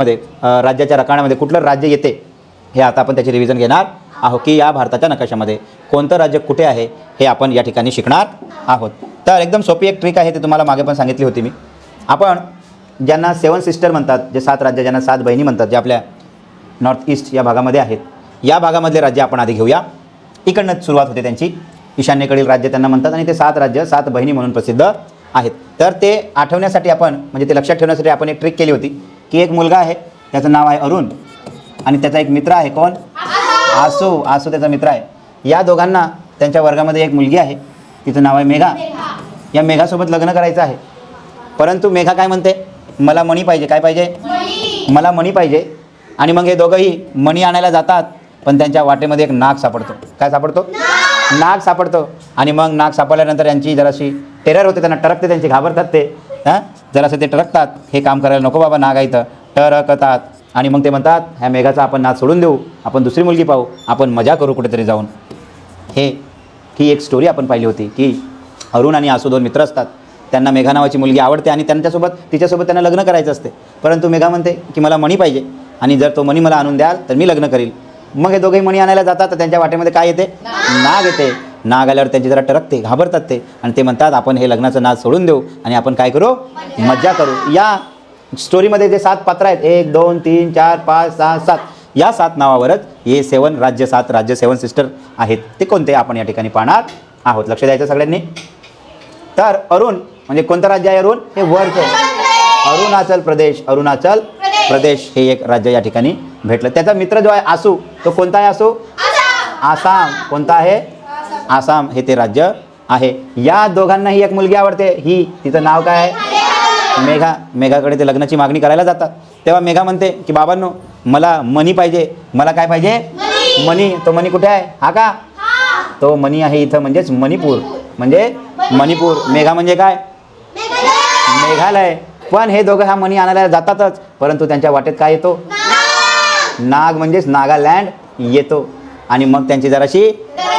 मध्ये राज्याच्या रकाण्यामध्ये कुठलं राज्य येते हे आता आपण त्याचे रिव्हिजन घेणार आहोत की या भारताच्या नकाशामध्ये. कोणतं राज्य कुठे आहे हे आपण या ठिकाणी शिकणार आहोत. तर एकदम सोपी एक ट्रिक आहे ते तुम्हाला मागे पण सांगितली होती मी. आपण ज्यांना सेवन सिस्टर म्हणतात जे सात राज्य ज्यांना सात बहिणी म्हणतात जे आपल्या नॉर्थ ईस्ट या भागामध्ये आहेत या भागामधले राज्य आपण आधी घेऊया. इकडनं सुरुवात होते त्यांची. ईशान्येकडील राज्य त्यांना म्हणतात आणि ते सात राज्य सात बहिणी म्हणून प्रसिद्ध आहेत. तर ते आठवण्यासाठी आपण म्हणजे ते लक्षात ठेवण्यासाठी आपण एक ट्रिक केली होती. की एक मुलगा आहे त्याचं नाव आहे अरुण आणि त्याचा एक मित्र आहे कोण? आसू. आसू. त्याचा मित्र आहे. या दोघांना त्यांच्या वर्गामध्ये एक मुलगी आहे तिचं नाव आहे मेघा. या मेघासोबत लग्न करायचं आहे. परंतु मेघा काय म्हणते? मला मणी पाहिजे. काय पाहिजे? मला मणी पाहिजे. आणि मग हे दोघंही मणी आणायला जातात पण त्यांच्या वाटेमध्ये एक नाग सापडतो. काय सापडतो? नाग सापडतो. आणि मग नाग सापडल्यानंतर यांची जराशी टेरर होते त्यांना टरकते त्यांची घाबरतात ते. हां? जरासं ते टरकतात. हे काम करायला नको बाबा नाग आहे इथं. टरकतात. आणि मग ते म्हणतात ह्या मेघाचा आपण नाद सोडून देऊ. आपण दुसरी मुलगी पाहू. आपण मजा करू कुठेतरी जाऊन. हे ही एक स्टोरी आपण पाहिली होती की अरुण आणि आसू दोन मित्र असतात. त्यांना मेघा नावाची मुलगी आवडते आणि त्यांच्यासोबत तिच्यासोबत त्यांना लग्न करायचं असते. परंतु मेघा म्हणते की मला मणी पाहिजे. आणि जर तो मणी मला आणून द्याल तर मी लग्न करील. मग हे दोघेही मणी आणायला जातात तर त्यांच्या वाटेमध्ये काय येते? नाग येते. नाग आल्यावर त्यांची जरा टरकते घाबरतात ते. आणि ते म्हणतात आपण हे लग्नाचं नाच सोडून देऊ आणि आपण काय करू? मज्जा. करू. या स्टोरीमध्ये जे सात पात्र आहेत एक दोन तीन चार पाच सहा सात. या सात नावावरच हे सेवन राज्य सात राज्य सेवन सिस्टर आहेत. ते कोणते? आपण या ठिकाणी पाहणार आहोत. लक्ष द्यायचं सगळ्यांनी? तर अरुण म्हणजे कोणतं राज्य आहे अरुण? हे वरचं. अरुणाचल. प्रदेश. अरुणाचल प्रदेश. हे एक राज्य या ठिकाणी भेटलं. त्याचा मित्र जो आहे आसू तो कोणता आहे आसू? आसाम. कोणता आहे? आसाम हे ते राज्य आहे. या दोघांनाही एक मुलगी आवडते. ही तिचं नाव काय आहे? मेघा. मेघाकडे ते लग्नाची मागणी करायला जातात. तेव्हा मेघा म्हणते की बाबांनो मला मनी पाहिजे. मला काय पाहिजे? मनी. तो मनी कुठे आहे? हा का? तो मनी आहे इथं म्हणजेच मणिपूर. म्हणजे मणिपूर. मेघा म्हणजे काय? मेघालय. पण हे दोघं हा मनी आणायला जातातच. परंतु त्यांच्या वाटेत काय येतो? नाग. म्हणजेच नागालँड येतो. आणि मग त्यांची जराशी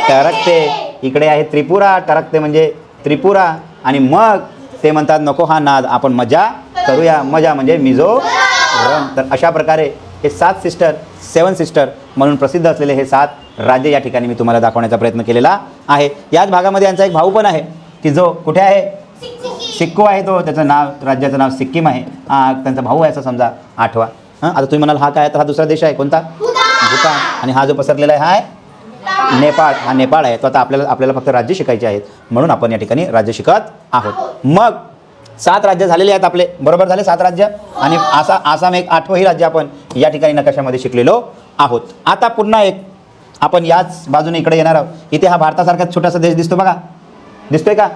टरकते इकडे आहे त्रिपुरा टरकते म्हणजे त्रिपुरा. आणि मग ते म्हणतात नको हा नाद आपण मजा करूया. मजा म्हणजे मिझो रम. तर अशा प्रकारे हे सात सिस्टर सेवन सिस्टर म्हणून प्रसिद्ध असलेले हे सात राज्य या ठिकाणी मी तुम्हाला दाखवण्याचा प्रयत्न केलेला आहे. याच भागामध्ये यांचा एक भाऊ पण आहे की जो कुठे आहे? सिक्को आहे तो. त्याचं नाव राज्याचं नाव सिक्कीम आहे. हा त्यांचा भाऊ आहे असं समजा आठवा. हां? आता तुम्ही म्हणाल हा काय? तर हा दुसरा देश आहे. कोणता? भूतान. आणि हा जो पसरलेला आहे हा आहे? नेपाळ हा नेपाळ आहे तो आता आपल्याला आपल्याला फक्त राज्य शिकायचे आहेत. म्हणून आपण या ठिकाणी राज्य शिकत आहोत. मग सात राज्य झालेले आहेत आपले. बरोबर झाले सात राज्य? आणि आसा आसाम एक आठवंही राज्य आपण या ठिकाणी नकाशामध्ये शिकलेलो आहोत. आता पुन्हा एक आपण याच बाजूने इकडे येणार आहोत. इथे हा भारतासारखा छोटासा देश दिसतो बघा. दिसतोय का?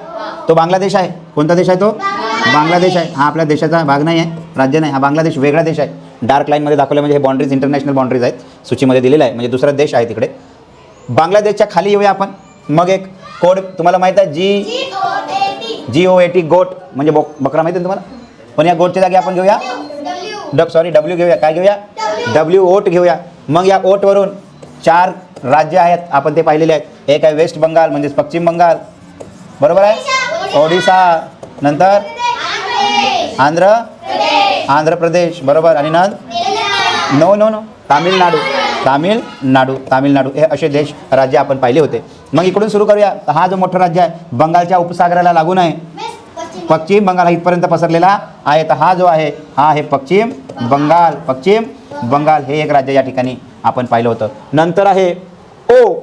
तो बांगलादेश आहे. कोणता देश आहे तो? बांगलादेश आहे. हा आपल्या देशाचा भाग नाही आहे राज्य नाही. हा बांगलादेश वेगळा देश आहे. डार्क लाईनमध्ये दाखवलं म्हणजे हे बाउंड्रीज इंटरनॅशनल बाउंड्रीज आहेत. सूचीमध्ये दिलेलं आहे म्हणजे दुसरा देश आहे तिकडे. बांगलादेशच्या खाली येऊया आपण. मग एक कोड तुम्हाला माहीत आहे जी जी ओ ए टी गोट म्हणजे बोक बकरा माहिती आहे तुम्हाला? पण या गोटच्या जागी आपण घेऊया. डब सॉरी डब्ल्यू घेऊया. काय घेऊया? डब्ल्यू ओट घेऊया. मग या ओटवरून चार राज्य आहेत आपण ते पाहिलेले आहेत. एक आहे वेस्ट बंगाल म्हणजेच पश्चिम बंगाल. बरोबर आहे? ओडिसा. नंतर? आंध्र. आंध्र प्रदेश. बरोबर. आणि नंतर no no no. Tamil Nadu. Tamil Nadu Tamil Nadu हे असे देश राज्य आपण पाहिले होते. मग इकडून सुरू करूया. तर हा जो मोठा राज्य आहे बंगालच्या उपसागराला लागून आहे पश्चिम बंगाल हा इथपर्यंत पसरलेला आहे. तर हा जो आहे हा आहे पश्चिम बंगाल. पश्चिम बंगाल हे एक राज्य या ठिकाणी आपण पाहिलं होतं. नंतर आहे ओ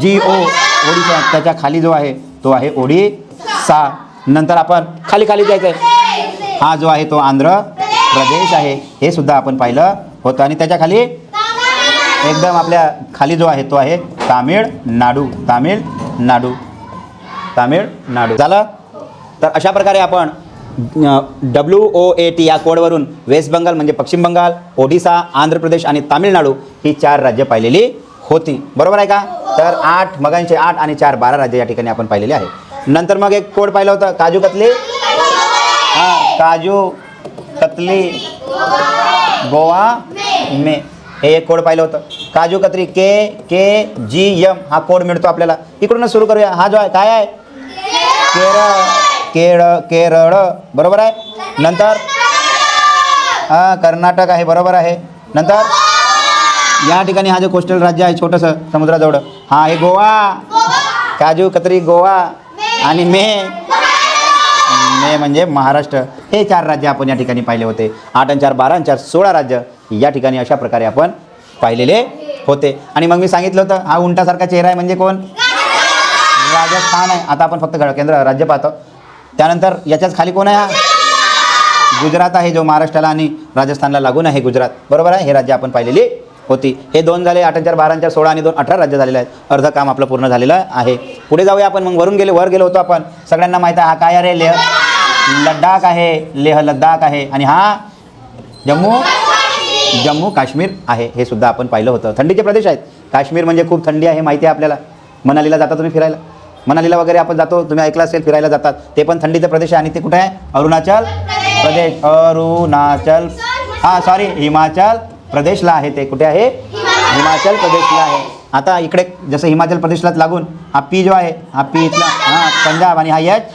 जी ओ ओडिशा. त्याच्याखाली जो आहे तो आहे ओडिसा. नंतर आपण खाली खाली जायचं आहे हा जो आहे तो आंध्र प्रदेश आहे. हे सुद्धा आपण पाहिलं होतं. आणि त्याच्याखाली एकदम आपल्या खाली जो आहे तो आहे तामिळनाडू तामिळनाडू तामिळनाडू झालं? तर अशा प्रकारे आपण डब्ल्यू ओ ए टी या कोडवरून वेस्ट बंगाल म्हणजे पश्चिम बंगाल ओडिसा आंध्र प्रदेश आणि तामिळनाडू ही चार राज्य पाहिलेली होती. बरोबर आहे का? तर आठ मगांचे आठ आणि चार बारा राज्य या ठिकाणी आपण पाहिलेले आहे. नंतर मग एक कोड पाहिलं होतं काजू कतली. हां काजू कतली. गोवा मे. हे एक कोड पाहिलं होतं. काजू कत्री के के जी यम हा कोड मिळतो आपल्याला. इकडूनच सुरू करूया. हा जो आहे काय आहे? केरळ. केरळ केरळ. बरोबर आहे? नंतर? हा कर्नाटक आहे बरोबर आहे. नंतर? या ठिकाणी हा जो कोस्टल राज्य आहे छोटंसं समुद्राजवळ. हा आहे गोवा. काजू कत्री गोवा. आणि मे. मे म्हणजे महाराष्ट्र. हे चार राज्य आपण या ठिकाणी पाहिले होते. आठ आणि चार बारा आणि चार सोळा राज्य. या ठिकाणी अशा प्रकारे आपण पाहिलेले होते. आणि मग मी सांगितलं होतं हा उंटासारखा चेहरा आहे म्हणजे कोण? राजस्थान आहे. आता आपण फक्त गड- केंद्र राज्य पाहतो. त्यानंतर याच्याच खाली कोण आहे हा? गुजरात आहे जो महाराष्ट्राला आणि राजस्थानला लागून आहे गुजरात. बरोबर आहे? हे राज्य आपण पाहिलेली होती. हे दोन झाले आठ चार बारा चार सोळा आणि दोन अठरा राज्य झालेलं आहे अर्ध काम आपलं पूर्ण झालेलं आहे. पुढे जाऊया आपण. मग वरून गेले वर गेलो होतो आपण. सगळ्यांना माहीत आहे हा काय अरे लेह लडाख आहे. लेह लडाख आहे. आणि हा जम्मू जम्मू काश्मीर आहे हे सुद्धा आपण पाहिलं होतं. थंडीचे प्रदेश आहेत. काश्मीर म्हणजे खूप थंडी आहे माहिती आहे आपल्याला. मनालीला जाता तुम्ही फिरायला. मनालीला वगैरे आपण जातो तुम्ही ऐकलं असेल फिरायला जातात. ते पण थंडीचे प्रदेश आहे. आणि ते कुठे आहे? अरुणाचल प्रदेश. अरुणाचल. हां सॉरी हिमाचल प्रदेशला आहे ते. कुठे आहे? हिमाचल प्रदेशला आहे. आता इकडे जसं हिमाचल प्रदेशलाच लागून हा पी जो आहे हा पी इथला हां पंजाब आणि हा यच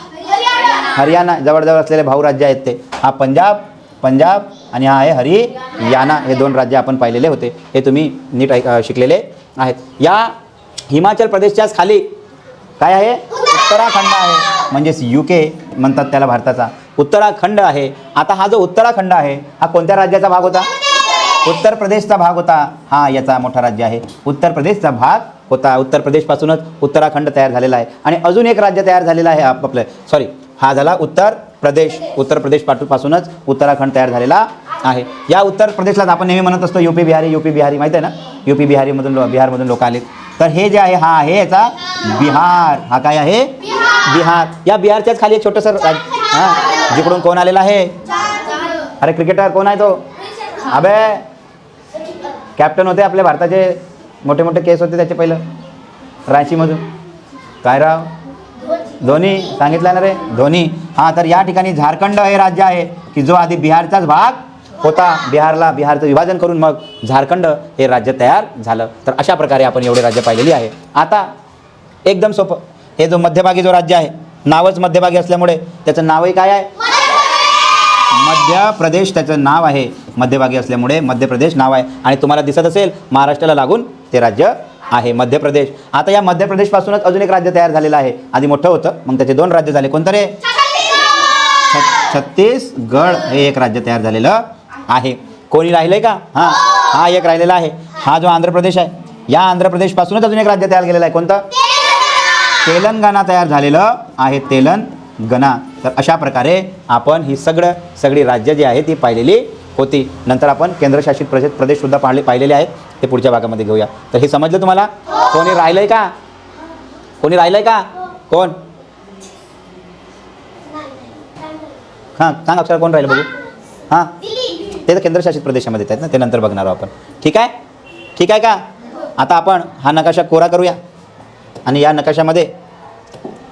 हरियाणा जवळजवळ असलेले भाऊ राज्य आहेत ते. हा पंजाब पंजाब आणि हा आहे हरियाणा हे दोन राज्य आपण पाहिलेले होते. हे तुम्ही नीट ऐक शिकलेले आहेत. या हिमाचल प्रदेशच्याच खाली काय आहे? उत्तराखंड आहे. म्हणजेच यू के म्हणतात त्याला भारताचा. उत्तराखंड आहे. आता हा जो उत्तराखंड आहे हा कोणत्या राज्याचा भाग होता? उत्तर प्रदेशचा भाग होता. हा याचा मोठा राज्य आहे. उत्तर प्रदेशचा भाग होता. उत्तर प्रदेशपासूनच उत्तराखंड तयार झालेला आहे. आणि अजून एक राज्य तयार झालेलं आहे आप- आपलं. सॉरी हा झाला उत्तर प्रदेश. उत्तर प्रदेश पासूनच उत्तराखंड तयार झालेला आहे. या उत्तर प्रदेशलाच आपण नेहमी म्हणत असतो युपी बिहारी युपी बिहारी माहिती आहे ना? युपी बिहारीमधून लो- बिहारमधून लोक आले तर हे जे आहे हा आहे याचा बिहार. हा काय आहे? बिहार. या बिहारच्याच खाली एक छोटंसं राज्य हां जिकडून कोण आलेला आहे? अरे क्रिकेटर कोण आहे तो? अबे! कॅप्टन होते आपल्या भारताचे. मोठे मोठे केस होते त्याचे पहिलं. रांचीमधून. काय राव? धोनी सांगितलं ना रे? धोनी. हां तर या ठिकाणी झारखंड हे राज्य आहे की जो आधी बिहारचाच भाग होता बिहारला बिहारचं विभाजन करून मग झारखंड हे राज्य तयार झालं. तर अशा प्रकारे आपण एवढे राज्य पाहिलेली आहे. आता एकदम सोपं. हे जो मध्यभागी जो राज्य आहे नावच मध्यभागी असल्यामुळे त्याचं नावही काय आहे? मध्य प्रदेश त्याचं नाव आहे. मध्यभागी असल्यामुळे मध्य प्रदेश नाव आहे. आणि तुम्हाला दिसत असेल महाराष्ट्राला लागून ते राज्य आहे मध्य प्रदेश. आता या मध्य प्रदेशपासूनच अजून एक राज्य तयार झालेलं आहे. आधी मोठं होतं मग त्याचे दोन राज्य झाले. कोणतं रे? छत्तीसगड! हे एक राज्य तयार झालेलं आहे. कोणी राहिलंय का? हां हा एक राहिलेला आहे. हा जो आंध्र प्रदेश आहे या आंध्र प्रदेशपासूनच अजून एक राज्य तयार केलेलं आहे. कोणतं? तेलंगणा! तयार झालेलं आहे. तेलंगणा. तर अशा प्रकारे आपण ही सगळं सगळी राज्य जी आहे ती पाहिलेली होती. नंतर आपण केंद्रशासित प्रदेश प्रदेशसुद्धा पाहिले पाहिलेले आहेत. ते पुढच्या भागामध्ये घेऊया. तर हे समजलं तुम्हाला? कोणी राहिलंय का? कोणी राहिलंय का? कोण? हां सांग अक्षर कोण राहिलं बघू. हां ते तर केंद्रशासित प्रदेशामध्ये येत आहेत ना ते नंतर बघणार आहोत आपण. ठीक आहे? ठीक आहे का? आता आपण हा नकाशा कोरा करूया. आणि या नकाशामध्ये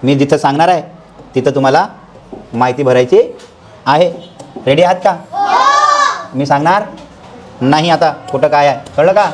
मी जिथं सांगणार आहे तिथं तुम्हाला माहिती भरायची आहे. रेडी आहात का? मी सांगणार? नाही आता कुठं काय आहे? कळलं का?